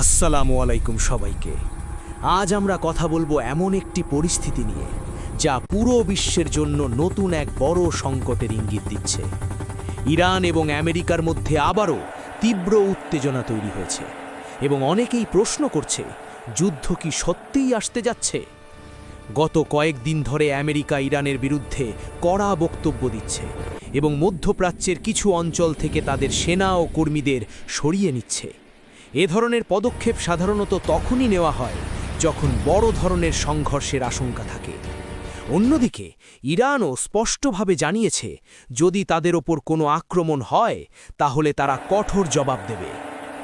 আসসালামু আলাইকুম সবাইকে। আজ আমরা কথা বলব এমন একটি পরিস্থিতি নিয়ে, যা পুরো বিশ্বের জন্য নতুন এক বড় সংকটের ইঙ্গিত দিচ্ছে। ইরান এবং আমেরিকার মধ্যে আবারও তীব্র উত্তেজনা তৈরি হয়েছে এবং অনেকেই প্রশ্ন করছে, যুদ্ধ কি সত্যিই আসতে যাচ্ছে? গত কয়েকদিন ধরে আমেরিকা ইরানের বিরুদ্ধে কড়া বক্তব্য দিচ্ছে এবং মধ্যপ্রাচ্যের কিছু অঞ্চল থেকে তাদের সেনা ও কর্মীদের সরিয়ে নিচ্ছে। এ ধরনের পদক্ষেপ সাধারণত তখনই নেওয়া হয় যখন বড় ধরনের সংঘর্ষের আশঙ্কা থাকে। অন্যদিকে, ইরানও স্পষ্টভাবে জানিয়েছে, যদি তাদের ওপর কোনো আক্রমণ হয়, তাহলে তারা কঠোর জবাব দেবে।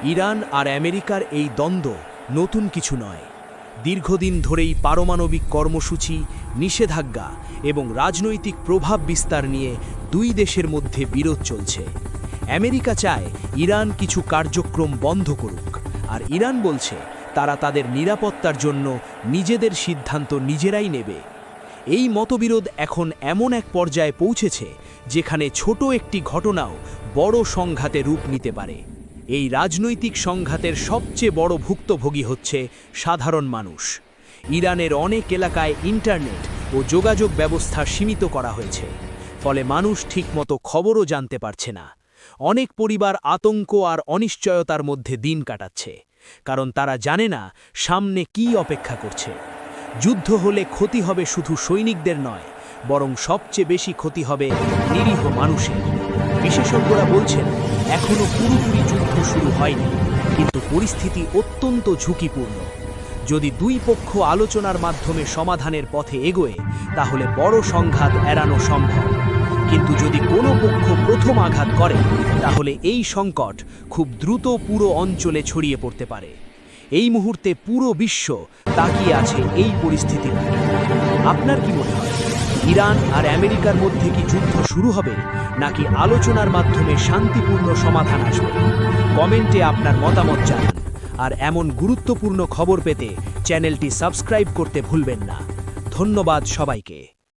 ইরান আর আমেরিকার এই দ্বন্দ্ব নতুন কিছু নয়। দীর্ঘদিন ধরেই পারমাণবিক কর্মসূচি, নিষেধাজ্ঞা এবং রাজনৈতিক প্রভাব বিস্তার নিয়ে দুই দেশের মধ্যে বিরোধ চলছে। আমেরিকা চায় ইরান কিছু কার্যক্রম বন্ধ করুক। আর ইরান বলছে, তারা তাদের নিরাপত্তার জন্য নিজেদের সিদ্ধান্ত নিজেরাই নেবে। এই মতবিরোধ এখন এমন এক পর্যায়ে পৌঁছেছে, যেখানে ছোট একটি ঘটনাও বড় সংঘাতে রূপ নিতে পারে। এই রাজনৈতিক সংঘাতের সবচেয়ে বড় ভুক্তভোগী হচ্ছে সাধারণ মানুষ। ইরানের অনেক এলাকায় ইন্টারনেট ও যোগাযোগ ব্যবস্থা সীমিত করা হয়েছে, ফলে মানুষ ঠিকমতো খবরও জানতে পারছে না। অনেক পরিবার আতঙ্ক আর অনিশ্চয়তার মধ্যে দিন কাটাচ্ছে, কারণ তারা জানে না সামনে কি অপেক্ষা করছে। যুদ্ধ হলে ক্ষতি হবে শুধু সৈনিকদের নয়, বরং সবচেয়ে বেশি ক্ষতি হবে নিরীহ মানুষের। বিশেষজ্ঞরা বলছেন এখনও পুরোপুরি যুদ্ধ শুরু হয়নি, কিন্তু পরিস্থিতি অত্যন্ত ঝুঁকিপূর্ণ। যদি দুই পক্ষ আলোচনার মাধ্যমে সমাধানের পথে এগোয়, তাহলে বড় সংঘাত এড়ানো সম্ভব। কিন্তু যদি কোনো পক্ষ প্রথম আঘাত করে, তাহলে এই সংকট খুব দ্রুত পুরো অঞ্চলে ছড়িয়ে পড়তে পারে। এই মুহূর্তে পুরো বিশ্ব তাকিয়ে আছে এই পরিস্থিতির আপনার কি মনে হয়, ইরান আর আমেরিকার মধ্যে কি যুদ্ধ শুরু হবে, নাকি আলোচনার মাধ্যমে শান্তিপূর্ণ সমাধান আসবে? কমেন্টে আপনার মতামত জানান, আর এমন গুরুত্বপূর্ণ খবর পেতে চ্যানেলটি সাবস্ক্রাইব করতে ভুলবেন না। ধন্যবাদ সবাইকে।